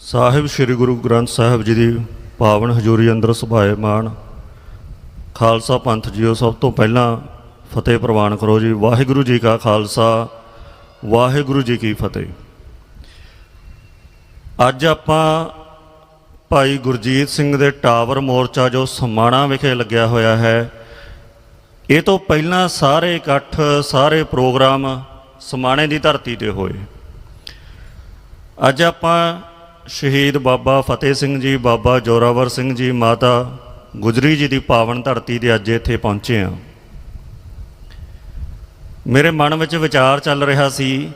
ਸਾਹਿਬ ਸ੍ਰੀ ਗੁਰੂ ਗ੍ਰੰਥ ਸਾਹਿਬ ਜੀ ਦੀ ਪਾਵਨ ਹਜ਼ੂਰੀ ਅੰਦਰ ਸੁਭਾਏਮਾਨ ਖਾਲਸਾ ਪੰਥ ਜੀਓ, ਸਭ ਤੋਂ ਪਹਿਲਾਂ ਫਤਿਹ ਪ੍ਰਵਾਨ ਕਰੋ ਜੀ। ਵਾਹਿਗੁਰੂ ਜੀ ਕਾ ਖਾਲਸਾ, ਵਾਹਿਗੁਰੂ ਜੀ ਕੀ ਫਤਿਹ। ਅੱਜ ਆਪਾਂ ਭਾਈ ਗੁਰਜੀਤ ਸਿੰਘ ਦੇ ਟਾਵਰ ਮੋਰਚਾ, ਜੋ ਸਮਾਣਾ ਵਿਖੇ ਲੱਗਿਆ ਹੋਇਆ ਹੈ, ਇਹ ਤੋਂ ਪਹਿਲਾਂ ਸਾਰੇ ਇਕੱਠ, ਸਾਰੇ ਪ੍ਰੋਗਰਾਮ ਸਮਾਣੇ ਦੀ ਧਰਤੀ ਤੇ ਹੋਏ। ਅੱਜ ਆਪਾਂ ਸ਼ਹੀਦ ਬਾਬਾ ਫਤਿਹ ਸਿੰਘ ਜੀ, ਬਾਬਾ ਜੋਰਾਵਰ ਸਿੰਘ ਜੀ ਮਾਤਾ, ਗੁਜਰੀ ਜੀ ਦੀ ਪਾਵਨ ਧਰਤੀ ਤੇ ਅੱਜ ਇੱਥੇ ਪਹੁੰਚੇ ਹਾਂ। ਮੇਰੇ ਮਨ ਵਿੱਚ ਵਿਚਾਰ ਚੱਲ ਰਿਹਾ ਸੀ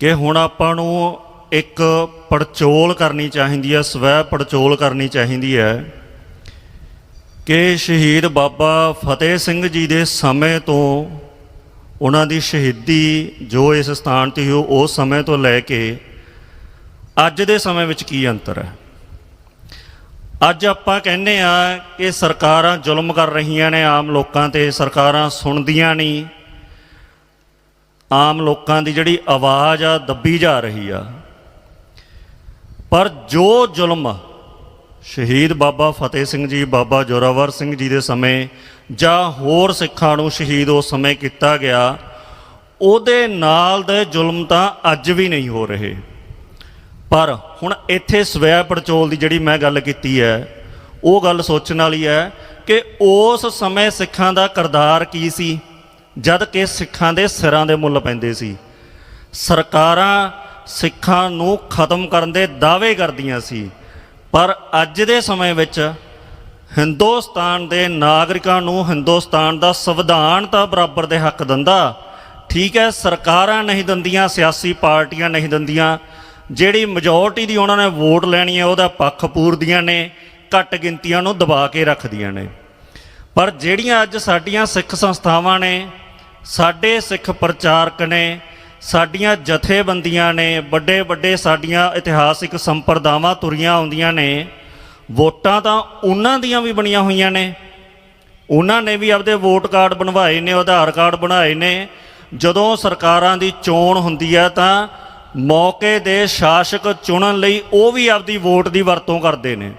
ਕਿ ਹੁਣ ਆਪਾਂ ਨੂੰ ਇੱਕ ਪੜਚੋਲ ਕਰਨੀ ਚਾਹੀਦੀ ਹੈ, ਸਵੈ ਪੜਚੋਲ ਕਰਨੀ ਚਾਹੀਦੀ ਹੈ ਕਿ ਸ਼ਹੀਦ ਬਾਬਾ ਫਤਿਹ ਸਿੰਘ ਜੀ ਦੇ ਸਮੇਂ ਤੋਂ ਉਹਨਾਂ ਦੀ ਸ਼ਹੀਦੀ ਜੋ ਇਸ ਸਥਾਨ ਤੇ ਹੋ ਉਸ ਸਮੇਂ ਤੋਂ ਲੈ ਕੇ ਅੱਜ ਦੇ ਸਮੇਂ ਵਿੱਚ ਕੀ ਅੰਤਰ ਹੈ? ਅੱਜ ਆਪਾਂ ਕਹਿੰਦੇ ਆ ਕਿ ਸਰਕਾਰਾਂ ਜ਼ੁਲਮ ਕਰ ਰਹੀਆਂ ਨੇ, ਆਮ ਲੋਕਾਂ ਤੇ ਸਰਕਾਰਾਂ ਸੁਣਦੀਆਂ ਨਹੀਂ। ਆਮ ਲੋਕਾਂ ਦੀ ਜਿਹੜੀ ਆਵਾਜ਼ ਆ, ਦੱਬੀ ਜਾ ਰਹੀ ਆ। ਪਰ ਜੋ ਜ਼ੁਲਮ ਸ਼ਹੀਦ ਬਾਬਾ ਫਤਿਹ ਸਿੰਘ ਜੀ, ਬਾਬਾ ਜੋਰਾਵਰ ਸਿੰਘ ਜੀ ਦੇ ਸਮੇਂ ਜਾਂ ਹੋਰ ਸਿੱਖਾਂ ਨੂੰ ਸ਼ਹੀਦ ਉਸ ਸਮੇਂ ਕੀਤਾ ਗਿਆ, ਉਹਦੇ ਨਾਲ ਦੇ ਜ਼ੁਲਮ ਤਾਂ ਅੱਜ ਵੀ ਨਹੀਂ ਹੋ ਰਹੇ। ਪਰ ਹੁਣ ਇੱਥੇ ਸਵੈ ਪੜਚੋਲ ਦੀ ਜਿਹੜੀ ਮੈਂ ਗੱਲ ਕੀਤੀ ਹੈ, ਉਹ ਗੱਲ ਸੋਚਣ ਵਾਲੀ ਹੈ ਕਿ ਉਸ ਸਮੇਂ ਸਿੱਖਾਂ ਦਾ ਕਰਦਾਰ ਕੀ ਸੀ, ਜਦ ਕਿ ਸਿੱਖਾਂ ਦੇ ਸਿਰਾਂ ਦੇ ਮੁੱਲ ਪੈਂਦੇ ਸੀ। ਸਰਕਾਰਾਂ ਸਿੱਖਾਂ ਨੂੰ ਖਤਮ ਕਰਨ ਦੇ ਦਾਅਵੇ ਕਰਦੀਆਂ ਸੀ, ਪਰ ਅੱਜ ਦੇ ਸਮੇਂ ਵਿੱਚ ਹਿੰਦੁਸਤਾਨ ਦੇ ਨਾਗਰਿਕਾਂ ਨੂੰ ਹਿੰਦੁਸਤਾਨ ਦਾ ਸੰਵਿਧਾਨ ਤਾਂ ਬਰਾਬਰ ਦੇ ਹੱਕ ਦਿੰਦਾ, ਠੀਕ ਹੈ, ਸਰਕਾਰਾਂ ਨਹੀਂ ਦਿੰਦੀਆਂ, ਸਿਆਸੀ ਪਾਰਟੀਆਂ ਨਹੀਂ ਦਿੰਦੀਆਂ ਜਿਹੜੀ ਮੈਜੋਰਟੀ ਦੀ ਉਹਨਾਂ ਨੇ ਵੋਟ ਲੈਣੀ ਹੈ, ਉਹਦਾ ਪੱਖ ਪੂਰਦੀਆਂ ਨੇ, ਘੱਟ ਗਿਣਤੀਆਂ ਨੂੰ ਦਬਾ ਕੇ ਰੱਖਦੀਆਂ ਨੇ। ਪਰ ਜਿਹੜੀਆਂ ਅੱਜ ਸਾਡੀਆਂ ਸਿੱਖ ਸੰਸਥਾਵਾਂ ਨੇ, ਸਾਡੇ ਸਿੱਖ ਪ੍ਰਚਾਰਕ ਨੇ, ਸਾਡੀਆਂ ਜਥੇਬੰਦੀਆਂ ਨੇ ਵੱਡੇ ਵੱਡੇ ਸਾਡੀਆਂ ਇਤਿਹਾਸਿਕ ਸੰਪਰਦਾਵਾਂ ਤੁਰੀਆਂ ਆਉਂਦੀਆਂ ਨੇ, ਵੋਟਾਂ ਤਾਂ ਉਹਨਾਂ ਦੀਆਂ ਵੀ ਬਣੀਆਂ ਹੋਈਆਂ ਨੇ। ਉਹਨਾਂ ਨੇ ਵੀ ਆਪਦੇ ਵੋਟ ਕਾਰਡ ਬਣਵਾਏ ਨੇ, ਆਧਾਰ ਕਾਰਡ ਬਣਾਏ ਨੇ। ਜਦੋਂ ਸਰਕਾਰਾਂ ਦੀ ਚੋਣ ਹੁੰਦੀ ਹੈ ਤਾਂ ਮੌਕੇ ਦੇ ਸ਼ਾਸਕ ਚੁਣਨ ਲਈ ਉਹ ਵੀ ਆਪਦੀ ਵੋਟ ਦੀ ਵਰਤੋਂ ਕਰਦੇ ਨੇ।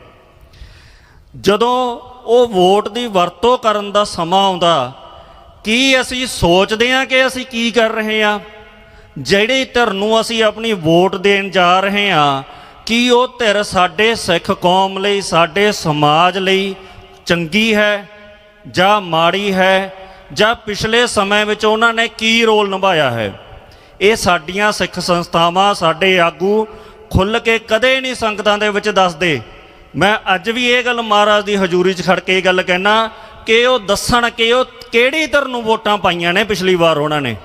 ਜਦੋਂ ਉਹ ਵੋਟ ਦੀ ਵਰਤੋਂ ਕਰਨ ਦਾ ਸਮਾਂ ਆਉਂਦਾ, ਕੀ ਅਸੀਂ ਸੋਚਦੇ ਹਾਂ ਕਿ ਅਸੀਂ ਕੀ ਕਰ ਰਹੇ ਹਾਂ? ਜਿਹੜੇ ਧਿਰ ਨੂੰ ਅਸੀਂ ਆਪਣੀ ਵੋਟ ਦੇਣ ਜਾ ਰਹੇ ਹਾਂ, ਕੀ ਉਹ ਧਿਰ ਸਾਡੇ ਸਿੱਖ ਕੌਮ ਲਈ, ਸਾਡੇ ਸਮਾਜ ਲਈ ਚੰਗੀ ਹੈ ਜਾਂ ਮਾੜੀ ਹੈ ਜਾਂ ਪਿਛਲੇ ਸਮੇਂ ਵਿੱਚ ਉਹਨਾਂ ਨੇ ਕੀ ਰੋਲ ਨਿਭਾਇਆ ਹੈ? ਇਹ ਸਾਡੀਆਂ ਸਿੱਖ ਸੰਸਥਾਵਾਂ ਸਾਡੇ ਆਗੂ ਖੁੱਲ੍ਹ ਕੇ ਕਦੇ ਨਹੀਂ ਸੰਗਤਾਂ ਦੇ ਵਿੱਚ ਦੱਸਦੇ। ਮੈਂ ਅੱਜ ਵੀ ਇਹ ਗੱਲ ਮਹਾਰਾਜ ਦੀ ਹਜ਼ੂਰੀ 'ਚ ਖੜ ਕੇ ਇਹ ਗੱਲ ਕਹਿਣਾ ਕਿ ਉਹ ਦੱਸਣ ਕਿ ਉਹ ਕਿਹੜੀ ਧਿਰ ਨੂੰ ਵੋਟਾਂ ਪਾਈਆਂ ਨੇ ਪਿਛਲੀ ਵਾਰ ਉਹਨਾਂ ਨੇ।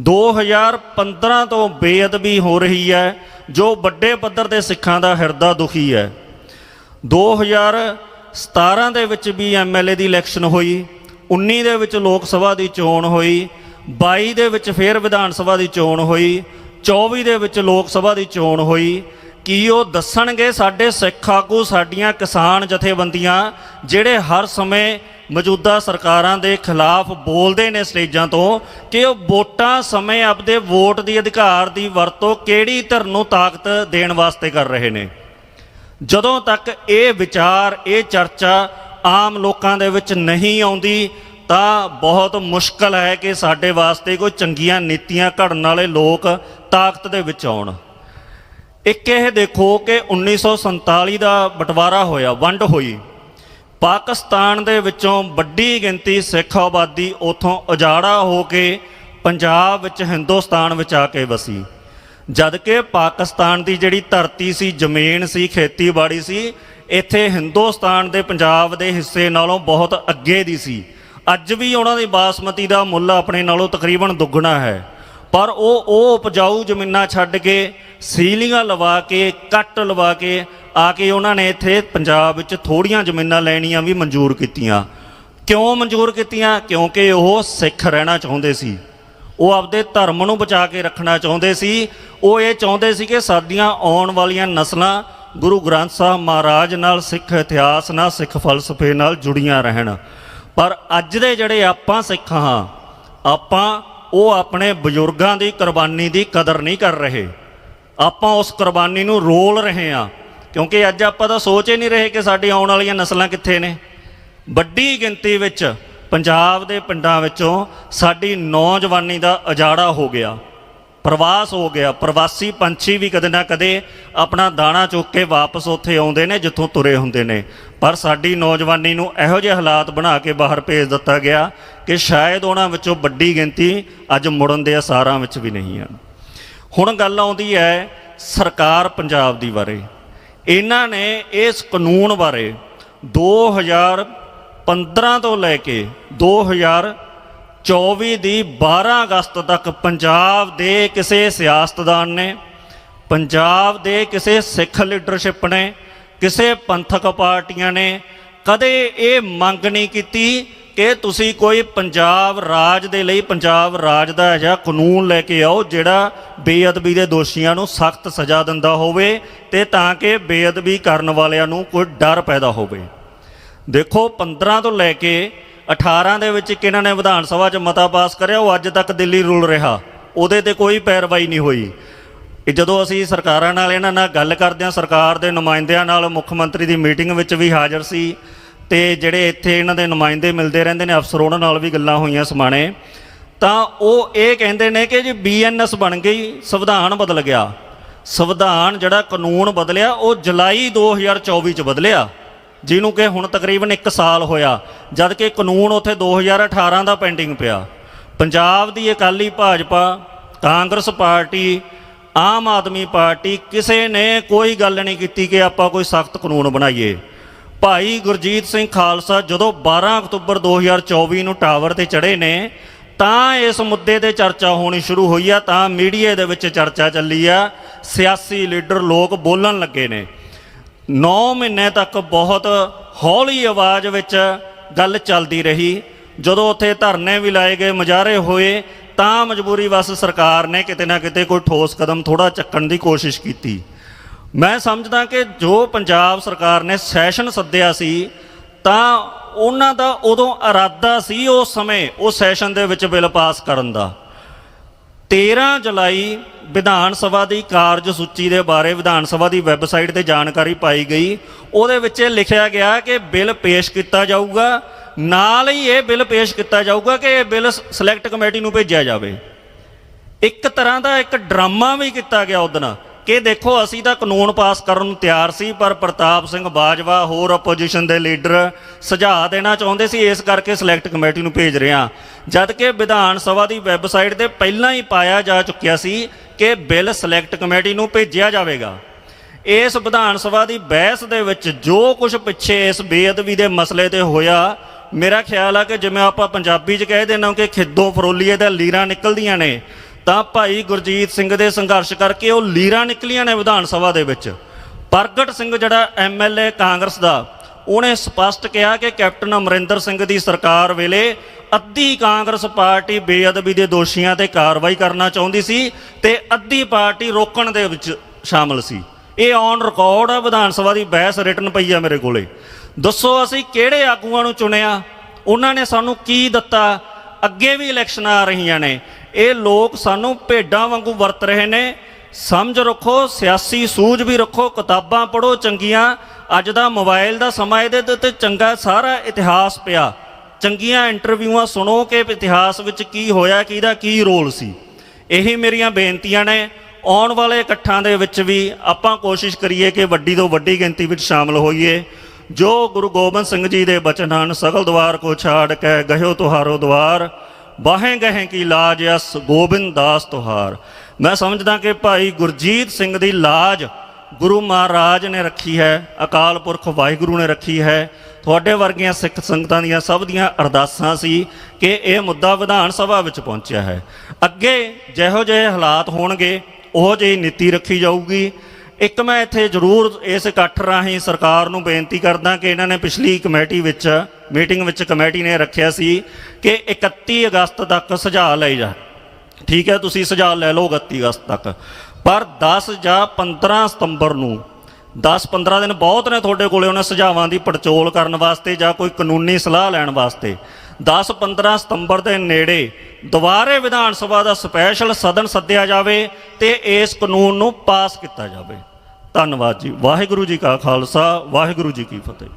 2015 ਤੋਂ ਬੇਅਦਬੀ ਹੋ ਰਹੀ ਹੈ, ਜੋ ਵੱਡੇ ਪੱਧਰ ਤੇ ਸਿੱਖਾਂ ਦਾ ਹਿਰਦਾ ਦੁਖੀ ਹੈ। 2017 ਦੇ ਵਿੱਚ ਵੀ ਐਮਐਲਏ ਦੀ ਇਲੈਕਸ਼ਨ ਹੋਈ 19 ਦੇ ਵਿੱਚ ਲੋਕ ਸਭਾ ਦੀ ਚੋਣ ਹੋਈ 22 ਦੇ ਵਿੱਚ ਫੇਰ ਵਿਧਾਨ ਸਭਾ ਦੀ ਚੋਣ ਹੋਈ 24 ਦੇ ਵਿੱਚ ਲੋਕ ਸਭਾ ਦੀ ਚੋਣ ਹੋਈ। ਕੀ ਉਹ ਦੱਸਣਗੇ ਸਾਡੇ ਸਿੱਖ ਆਗੂ, ਸਾਡੀਆਂ ਕਿਸਾਨ ਜਥੇਬੰਦੀਆਂ, ਜਿਹੜੇ ਹਰ ਸਮੇਂ ਮੌਜੂਦਾ ਸਰਕਾਰਾਂ ਦੇ ਖਿਲਾਫ ਬੋਲਦੇ ਨੇ ਸਟੇਜਾਂ ਤੋਂ, ਕਿ ਉਹ ਵੋਟਾਂ ਸਮੇਂ ਆਪਦੇ ਵੋਟ ਦੀ ਅਧਿਕਾਰ ਦੀ ਵਰਤੋਂ ਕਿਹੜੀ ਧਿਰ ਨੂੰ ਤਾਕਤ ਦੇਣ ਵਾਸਤੇ ਕਰ ਰਹੇ ਨੇ? ਜਦੋਂ ਤੱਕ ਇਹ ਵਿਚਾਰ, ਇਹ ਚਰਚਾ ਆਮ ਲੋਕਾਂ ਦੇ ਵਿੱਚ ਨਹੀਂ ਆਉਂਦੀ ਤਾਂ ਬਹੁਤ ਮੁਸ਼ਕਲ ਹੈ ਕਿ ਸਾਡੇ ਵਾਸਤੇ ਕੋਈ ਚੰਗੀਆਂ ਨੀਤੀਆਂ ਘੜਨ ਵਾਲੇ ਲੋਕ ਤਾਕਤ ਦੇ ਵਿੱਚ ਆਉਣ। ਇੱਕ ਇਹ ਦੇਖੋ ਕਿ 1947 ਦਾ ਬਟਵਾਰਾ ਹੋਇਆ, ਵੰਡ ਹੋਈ। ਪਾਕਿਸਤਾਨ ਦੇ ਵਿੱਚੋਂ ਵੱਡੀ ਗਿਣਤੀ ਸਿੱਖ ਆਬਾਦੀ ਉਥੋਂ ਉਜਾੜਾ ਹੋ ਕੇ ਪੰਜਾਬ ਵਿੱਚ, ਹਿੰਦੁਸਤਾਨ ਵਿੱਚ ਆ ਕੇ ਵਸੀ। ਜਦ ਕਿ ਪਾਕਿਸਤਾਨ ਦੀ ਜਿਹੜੀ ਧਰਤੀ ਸੀ, ਜ਼ਮੀਨ ਸੀ, ਖੇਤੀਬਾੜੀ ਸੀ, ਇੱਥੇ ਹਿੰਦੁਸਤਾਨ ਦੇ ਪੰਜਾਬ ਦੇ ਹਿੱਸੇ ਨਾਲੋਂ ਬਹੁਤ ਅੱਗੇ ਦੀ ਸੀ। ਅੱਜ ਵੀ ਉਹਨਾਂ ਦੀ ਬਾਸਮਤੀ ਦਾ ਮੁੱਲ ਆਪਣੇ ਨਾਲੋਂ ਤਕਰੀਬਨ ਦੁੱਗਣਾ ਹੈ। ਪਰ ਉਹ ਉਹ ਉਪਜਾਊ ਜ਼ਮੀਨਾਂ ਛੱਡ ਕੇ ਸੀਲਿੰਗਾਂ ਲਵਾ ਕੇ, ਕੱਟ ਲਵਾ ਕੇ ਆ ਕੇ ਉਹਨਾਂ ਨੇ ਇੱਥੇ ਪੰਜਾਬ ਵਿੱਚ ਥੋੜੀਆਂ ਜ਼ਮੀਨਾਂ ਲੈਣੀਆਂ ਵੀ ਮਨਜ਼ੂਰ ਕੀਤੀਆਂ। ਕਿਉਂ ਮਨਜ਼ੂਰ ਕੀਤੀਆਂ? ਕਿਉਂਕਿ ਉਹ ਸਿੱਖ ਰਹਿਣਾ ਚਾਹੁੰਦੇ ਸੀ। ਉਹ ਆਪਦੇ ਧਰਮ ਨੂੰ ਬਚਾ ਕੇ ਰੱਖਣਾ ਚਾਹੁੰਦੇ ਸੀ। ਉਹ ਇਹ ਚਾਹੁੰਦੇ ਸੀ ਕਿ ਸਾਡੀਆਂ ਆਉਣ ਵਾਲੀਆਂ ਨਸਲਾਂ ਗੁਰੂ ਗ੍ਰੰਥ ਸਾਹਿਬ ਮਹਾਰਾਜ ਨਾਲ ਸਿੱਖ ਇਤਿਹਾਸ ਨਾਲ ਸਿੱਖ ਫਲਸਫੇ ਨਾਲ ਜੁੜੀਆਂ ਰਹਿਣ। ਪਰ ਅੱਜ ਦੇ ਜਿਹੜੇ ਆਪਾਂ ਸਿੱਖ ਹਾਂ, ਆਪਾਂ ਉਹ ਆਪਣੇ ਬਜ਼ੁਰਗਾਂ ਦੀ ਕੁਰਬਾਨੀ ਦੀ ਕਦਰ ਨਹੀਂ ਕਰ ਰਹੇ। ਆਪਾਂ ਉਸ ਕੁਰਬਾਨੀ ਨੂੰ ਰੋਲ ਰਹੇ ਹਾਂ, ਕਿਉਂਕਿ ਅੱਜ ਆਪਾਂ ਤਾਂ ਸੋਚ ਹੀ ਨਹੀਂ ਰਹੇ ਕਿ ਸਾਡੀ ਆਉਣ ਵਾਲੀਆਂ ਨਸਲਾਂ ਕਿੱਥੇ ਨੇ। ਵੱਡੀ ਗਿਣਤੀ ਵਿੱਚ ਪੰਜਾਬ ਦੇ ਪਿੰਡਾਂ ਵਿੱਚੋਂ ਸਾਡੀ ਨੌਜਵਾਨੀ ਦਾ ਉਜਾੜਾ ਹੋ ਗਿਆ, ਪ੍ਰਵਾਸ ਹੋ ਗਿਆ। ਪ੍ਰਵਾਸੀ ਪੰਛੀ ਵੀ ਕਦੇ ਨਾ ਕਦੇ ਆਪਣਾ ਦਾਣਾ ਚੁੱਕ ਕੇ ਵਾਪਸ ਉੱਥੇ ਆਉਂਦੇ ਨੇ, ਜਿੱਥੋਂ ਤੁਰੇ ਹੁੰਦੇ ਨੇ। ਪਰ ਸਾਡੀ ਨੌਜਵਾਨੀ ਨੂੰ ਇਹੋ ਜਿਹੇ ਹਾਲਾਤ ਬਣਾ ਕੇ ਬਾਹਰ ਭੇਜ ਦਿੱਤਾ ਗਿਆ ਕਿ ਸ਼ਾਇਦ ਉਹਨਾਂ ਵਿੱਚੋਂ ਵੱਡੀ ਗਿਣਤੀ ਅੱਜ ਮੁੜਨ ਦੇ ਅਸਾਰਾਂ ਵਿੱਚ ਵੀ ਨਹੀਂ ਹਨ। ਹੁਣ ਗੱਲ ਆਉਂਦੀ ਹੈ ਸਰਕਾਰ ਪੰਜਾਬ ਦੀ ਬਾਰੇ। ਇਹਨਾਂ ਨੇ ਇਸ ਕਾਨੂੰਨ ਬਾਰੇ 2015 ਤੋਂ ਲੈ ਕੇ 2024 ਦੀ 12 ਅਗਸਤ ਤੱਕ ਪੰਜਾਬ ਦੇ ਕਿਸੇ ਸਿਆਸਤਦਾਨ ਨੇ, ਪੰਜਾਬ ਦੇ ਕਿਸੇ ਸਿੱਖ ਲੀਡਰਸ਼ਿਪ ਨੇ ਕਿਸੇ ਪੰਥਕ ਪਾਰਟੀਆਂ ਨੇ ਕਦੇ ਇਹ ਮੰਗ ਨਹੀਂ ਕੀਤੀ ਕਿ ਤੁਸੀਂ ਕੋਈ ਪੰਜਾਬ ਰਾਜ ਦੇ ਲਈ ਪੰਜਾਬ ਰਾਜ ਦਾ ਅਜਿਹਾ ਕਾਨੂੰਨ ਲੈ ਕੇ ਆਓ ਜਿਹੜਾ ਬੇਅਦਬੀ ਦੇ ਦੋਸ਼ੀਆਂ ਨੂੰ ਸਖਤ ਸਜ਼ਾ ਦਿੰਦਾ ਹੋਵੇ ਤੇ ਤਾਂ ਕਿ ਬੇਅਦਬੀ ਕਰਨ ਵਾਲਿਆਂ ਨੂੰ ਕੋਈ ਡਰ ਪੈਦਾ ਹੋਵੇ। ਦੇਖੋ 15 ਤੋਂ ਲੈ ਕੇ 18 ਦੇ ਵਿੱਚ ਇੱਕ ਇਹਨਾਂ ਨੇ ਵਿਧਾਨ ਸਭਾ 'ਚ ਮਤਾ ਪਾਸ ਕਰਿਆ? ਉਹ ਅੱਜ ਤੱਕ ਦਿੱਲੀ ਰੂਲ ਰਿਹਾ। ਉਹਦੇ ਤੇ ਕੋਈ ਪੈਰਵਾਈ ਨਹੀਂ ਹੋਈ। ਇਹ ਜਦੋਂ ਅਸੀਂ ਸਰਕਾਰਾਂ ਨਾਲ ਇਹਨਾਂ ਨਾਲ ਗੱਲ ਕਰਦੇ ਹਾਂ, ਸਰਕਾਰ ਦੇ ਨੁਮਾਇੰਦਿਆਂ ਨਾਲ, ਮੁੱਖ ਮੰਤਰੀ ਦੀ ਮੀਟਿੰਗ ਵਿੱਚ ਵੀ ਹਾਜ਼ਰ ਸੀ ਤੇ ਜਿਹੜੇ ਇੱਥੇ ਇਹਨਾਂ ਦੇ ਨੁਮਾਇੰਦੇ ਮਿਲਦੇ ਰਹਿੰਦੇ ਨੇ, ਅਫਸਰ ਉਹਨਾਂ ਨਾਲ ਵੀ ਗੱਲਾਂ ਹੋਈਆਂ ਸਮਾਣੇ। ਤਾਂ ਉਹ ਇਹ ਕਹਿੰਦੇ ਨੇ ਕਿ ਜੀ ਬੀਐਨਐਸ ਬਣ ਗਈ, ਸੰਵਿਧਾਨ ਬਦਲ ਗਿਆ। ਸੰਵਿਧਾਨ ਜਿਹੜਾ ਕਾਨੂੰਨ ਬਦਲਿਆ, ਉਹ ਜੁਲਾਈ 2024 ਚ ਬਦਲਿਆ, ਜਿਹਨੂੰ ਕਿ ਹੁਣ ਤਕਰੀਬਨ 1 ਸਾਲ ਹੋਇਆ ਜਦ ਕਿ ਕਾਨੂੰਨ ਉੱਥੇ 2018 ਦਾ ਪੈਂਡਿੰਗ ਪਿਆ। ਪੰਜਾਬ ਦੀ Akali Bhajpa, Congress party Aam Aadmi party ਕਿਸੇ ਨੇ ਕੋਈ ਗੱਲ ਨਹੀਂ ਕੀਤੀ ਕਿ ਆਪਾਂ ਕੋਈ ਸਖਤ ਕਾਨੂੰਨ ਬਣਾਈਏ। ਭਾਈ ਗੁਰਜੀਤ ਸਿੰਘ ਖਾਲਸਾ ਜਦੋਂ 12 ਅਕਤੂਬਰ 2024 ਨੂੰ ਟਾਵਰ ਤੇ ਚੜੇ ਨੇ, ਤਾਂ ਇਸ ਮੁੱਦੇ ਤੇ ਚਰਚਾ ਹੋਣੀ ਸ਼ੁਰੂ ਹੋਈ ਆ, ਤਾਂ ਮੀਡੀਆ ਦੇ ਵਿੱਚ ਚਰਚਾ ਚੱਲੀ ਆ। ਸਿਆਸੀ ਲੀਡਰ ਲੋਕ ਬੋਲਣ ਲੱਗੇ ਨੇ। 9 ਮਹੀਨੇ ਤੱਕ ਬਹੁਤ ਹੌਲੀ ਆਵਾਜ਼ ਵਿੱਚ ਗੱਲ ਚੱਲਦੀ ਰਹੀ। ਜਦੋਂ ਉੱਥੇ ਧਰਨੇ ਵੀ ਲਾਏ ਗਏ, ਮੁਜ਼ਾਹਰੇ ਹੋਏ ਤਾਂ ਮਜਬੂਰੀ ਵਸ ਸਰਕਾਰ ਨੇ ਕਿਤੇ ਨਾ ਕਿਤੇ ਕੋਈ ਠੋਸ ਕਦਮ ਥੋੜਾ ਚੱਕਣ ਦੀ ਕੋਸ਼ਿਸ਼ ਕੀਤੀ। ਮੈਂ ਸਮਝਦਾ ਕਿ ਜੋ ਪੰਜਾਬ ਸਰਕਾਰ ਨੇ ਸੈਸ਼ਨ ਸੱਦਿਆ ਸੀ, ਤਾਂ ਉਹਨਾਂ ਦਾ ਉਦੋਂ ਇਰਾਦਾ ਸੀ ਉਸ ਸਮੇਂ ਉਸ ਸੈਸ਼ਨ ਦੇ ਵਿੱਚ ਬਿੱਲ ਪਾਸ ਕਰਨ ਦਾ। 13 ਜੁਲਾਈ ਵਿਧਾਨ ਸਭਾ ਦੀ ਕਾਰਜ ਸੂਚੀ ਦੇ ਬਾਰੇ ਵਿਧਾਨ ਸਭਾ ਦੀ ਵੈਬਸਾਈਟ ਤੇ ਜਾਣਕਾਰੀ ਪਾਈ ਗਈ। ਉਹਦੇ ਵਿੱਚ ਇਹ ਲਿਖਿਆ ਗਿਆ ਕਿ ਬਿੱਲ ਪੇਸ਼ ਕੀਤਾ ਜਾਊਗਾ। ਨਾਲ ਹੀ ਇਹ ਬਿੱਲ ਪੇਸ਼ ਕੀਤਾ ਜਾਊਗਾ ਕਿ ਇਹ ਬਿੱਲ ਸਿਲੈਕਟ ਕਮੇਟੀ ਨੂੰ ਭੇਜਿਆ ਜਾਵੇ। ਇੱਕ ਤਰ੍ਹਾਂ ਦਾ ਇੱਕ ਡਰਾਮਾ ਵੀ ਕੀਤਾ ਗਿਆ ਉਦਣ ਕਿ ਦੇਖੋ ਅਸੀਂ ਤਾਂ ਕਾਨੂੰਨ ਪਾਸ ਕਰਨ ਨੂੰ ਤਿਆਰ ਸੀ, ਪਰ ਪ੍ਰਤਾਪ ਸਿੰਘ ਬਾਜਵਾ ਹੋਰ ਆਪੋਜੀਸ਼ਨ ਦੇ ਲੀਡਰ ਸੁਝਾਅ ਦੇਣਾ ਚਾਹੁੰਦੇ ਸੀ, ਇਸ ਕਰਕੇ ਸਿਲੈਕਟ ਕਮੇਟੀ ਨੂੰ ਭੇਜ ਰਹੇ ਹਾਂ। ਜਦ ਕਿ ਵਿਧਾਨ ਸਭਾ ਦੀ ਵੈਬਸਾਈਟ ਤੇ ਪਹਿਲਾਂ ਹੀ ਪਾਇਆ ਜਾ ਚੁੱਕਿਆ ਸੀ ਕਿ ਬਿੱਲ ਸਿਲੈਕਟ ਕਮੇਟੀ ਨੂੰ ਭੇਜਿਆ ਜਾਵੇਗਾ। ਇਸ ਵਿਧਾਨ ਸਭਾ ਦੀ ਬਹਿਸ ਦੇ ਵਿੱਚ ਜੋ ਕੁਝ ਪਿੱਛੇ ਇਸ ਬੇਅਦਬੀ ਦੇ ਮਸਲੇ ਤੇ ਹੋਇਆ ਮੇਰਾ ਖਿਆਲ ਆ ਕਿ ਜਿਵੇਂ ਆਪਾਂ ਪੰਜਾਬੀ 'ਚ ਕਹਿ ਦਿੰਦੇ ਕਿ ਖਿੱਦੋ ਫਰੋਲੀਏ ਦਾ ਲੀਰਾਂ ਨਿਕਲਦੀਆਂ ਨੇ, ਤਾਂ ਭਾਈ ਗੁਰਜੀਤ ਸਿੰਘ ਦੇ ਸੰਘਰਸ਼ ਕਰਕੇ ਉਹ ਲੀਰਾਂ ਨਿਕਲੀਆਂ ਨੇ ਵਿਧਾਨ ਸਭਾ ਦੇ ਵਿੱਚ। ਪ੍ਰਗਟ ਸਿੰਘ ਜਿਹੜਾ ਐਮਐਲਏ ਕਾਂਗਰਸ ਦਾ, ਉਹਨੇ ਸਪਸ਼ਟ ਕਿਹਾ ਕਿ ਕੈਪਟਨ ਅਮਰਿੰਦਰ ਸਿੰਘ ਦੀ ਸਰਕਾਰ ਵੇਲੇ ਅੱਧੀ ਕਾਂਗਰਸ ਪਾਰਟੀ ਬੇਅਦਬੀ ਦੇ ਦੋਸ਼ੀਆਂ ਤੇ ਕਾਰਵਾਈ ਕਰਨਾ ਚਾਹੁੰਦੀ ਸੀ ਤੇ ਅੱਧੀ ਪਾਰਟੀ ਰੋਕਣ ਦੇ ਵਿੱਚ ਸ਼ਾਮਲ ਸੀ। ਇਹ ਔਨ ਰਿਕਾਰਡ ਆ, ਵਿਧਾਨ ਸਭਾ ਦੀ ਬਹਿਸ ਰਿਟਨ ਪਈ ਆ ਮੇਰੇ ਕੋਲੇ। ਦੱਸੋ ਅਸੀਂ ਕਿਹੜੇ ਆਗੂਆਂ ਨੂੰ ਚੁਣਿਆ? ਉਹਨਾਂ ਨੇ ਸਾਨੂੰ ਕੀ ਦਿੱਤਾ? ਅੱਗੇ ਵੀ ਇਲੈਕਸ਼ਨਾਂ ਆ ਰਹੀਆਂ ਨੇ। ਇਹ ਲੋਕ ਸਾਨੂੰ ਭੇਡਾਂ ਵਾਂਗੂ ਵਰਤ ਰਹੇ ਨੇ। ਸਮਝ ਰੱਖੋ, ਸਿਆਸੀ ਸੂਝ ਵੀ ਰੱਖੋ, ਕਿਤਾਬਾਂ ਪੜ੍ਹੋ ਚੰਗੀਆਂ। ਅੱਜ ਦਾ ਮੋਬਾਈਲ ਦਾ ਸਮਾਂ ਇਹਦੇ ਉੱਤੇ ਚੰਗਾ ਸਾਰਾ ਇਤਿਹਾਸ ਪਿਆ। ਚੰਗੀਆਂ ਇੰਟਰਵਿਊਆਂ ਸੁਣੋ ਕਿ ਇਤਿਹਾਸ ਵਿੱਚ ਕੀ ਹੋਇਆ, ਕਿਹਦਾ ਕੀ ਰੋਲ ਸੀ। ਇਹੀ ਮੇਰੀਆਂ ਬੇਨਤੀਆਂ ਨੇ। ਆਉਣ ਵਾਲੇ ਇਕੱਠਾਂ ਦੇ ਵਿੱਚ ਵੀ ਆਪਾਂ ਕੋਸ਼ਿਸ਼ ਕਰੀਏ ਕਿ ਵੱਡੀ ਤੋਂ ਵੱਡੀ ਗਿਣਤੀ ਵਿੱਚ ਸ਼ਾਮਲ ਹੋਈਏ। ਜੋ ਗੁਰੂ ਗੋਬਿੰਦ ਸਿੰਘ ਜੀ ਦੇ ਬਚਨ ਹਨ, ਸਗਲ ਦਵਾਰ ਕੋ ਛਾੜ ਕੇ ਗਹਿਓ ਤੁਹਾਰੋ ਦਵਾਰ, ਬਾਹੇ ਗਹੇ ਕੀ ਲਾਜ ਅਸ ਗੋਬਿੰਦ ਦਾਸ ਤੁਹਾਰ। ਮੈਂ ਸਮਝਦਾ ਕਿ ਭਾਈ ਗੁਰਜੀਤ ਸਿੰਘ ਦੀ ਲਾਜ ਗੁਰੂ ਮਹਾਰਾਜ ਨੇ ਰੱਖੀ ਹੈ, ਅਕਾਲ ਪੁਰਖ ਵਾਹਿਗੁਰੂ ਨੇ ਰੱਖੀ ਹੈ। ਤੁਹਾਡੇ ਵਰਗੀਆਂ ਸਿੱਖ ਸੰਗਤਾਂ ਦੀਆਂ ਸਭ ਦੀਆਂ ਅਰਦਾਸਾਂ ਸੀ ਕਿ ਇਹ ਮੁੱਦਾ ਵਿਧਾਨ ਸਭਾ ਵਿੱਚ ਪਹੁੰਚਿਆ ਹੈ। ਅੱਗੇ ਜਿਹੋ ਜਿਹੇ ਹਾਲਾਤ ਹੋਣਗੇ, ਉਹ ਜਿਹੀ ਨੀਤੀ ਰੱਖੀ ਜਾਊਗੀ। ਇੱਕ ਮੈਂ ਇੱਥੇ ਜ਼ਰੂਰ ਇਸ ਇਕੱਠ ਰਾਹੀਂ ਸਰਕਾਰ ਨੂੰ ਬੇਨਤੀ ਕਰਦਾ ਕਿ ਇਹਨਾਂ ਨੇ ਪਿਛਲੀ ਕਮੇਟੀ ਵਿੱਚ, ਮੀਟਿੰਗ ਵਿੱਚ ਕਮੇਟੀ ਨੇ ਰੱਖਿਆ ਸੀ ਕਿ 31 ਅਗਸਤ ਤੱਕ ਸੁਝਾਅ ਲਏ ਜਾ ਠੀਕ ਹੈ, ਤੁਸੀਂ ਸੁਝਾਅ ਲੈ ਲਓ 31 ਅਗਸਤ ਤੱਕ। ਪਰ 10 ਜਾਂ 15 ਸਤੰਬਰ ਨੂੰ 10-15 ਦਿਨ ਬਹੁਤ ਨੇ ਤੁਹਾਡੇ ਕੋਲੇ ਉਹਨਾਂ ਸੁਝਾਵਾਂ ਦੀ ਪੜਚੋਲ ਕਰਨ ਵਾਸਤੇ ਜਾਂ ਕੋਈ ਕਾਨੂੰਨੀ ਸਲਾਹ ਲੈਣ ਵਾਸਤੇ। 10-15 ਸਤੰਬਰ ਦੇ ਨੇੜੇ ਦੁਬਾਰੇ ਵਿਧਾਨ ਸਭਾ ਦਾ ਸਪੈਸ਼ਲ ਸਦਨ ਸੱਦਿਆ ਜਾਵੇ ਤੇ ਇਸ ਕਾਨੂੰਨ ਨੂੰ ਪਾਸ ਕੀਤਾ ਜਾਵੇ। ਧੰਨਵਾਦ ਜੀ। ਵਾਹਿਗੁਰੂ ਜੀ ਕਾ ਖਾਲਸਾ, ਵਾਹਿਗੁਰੂ ਜੀ ਕੀ ਫਤਿਹ।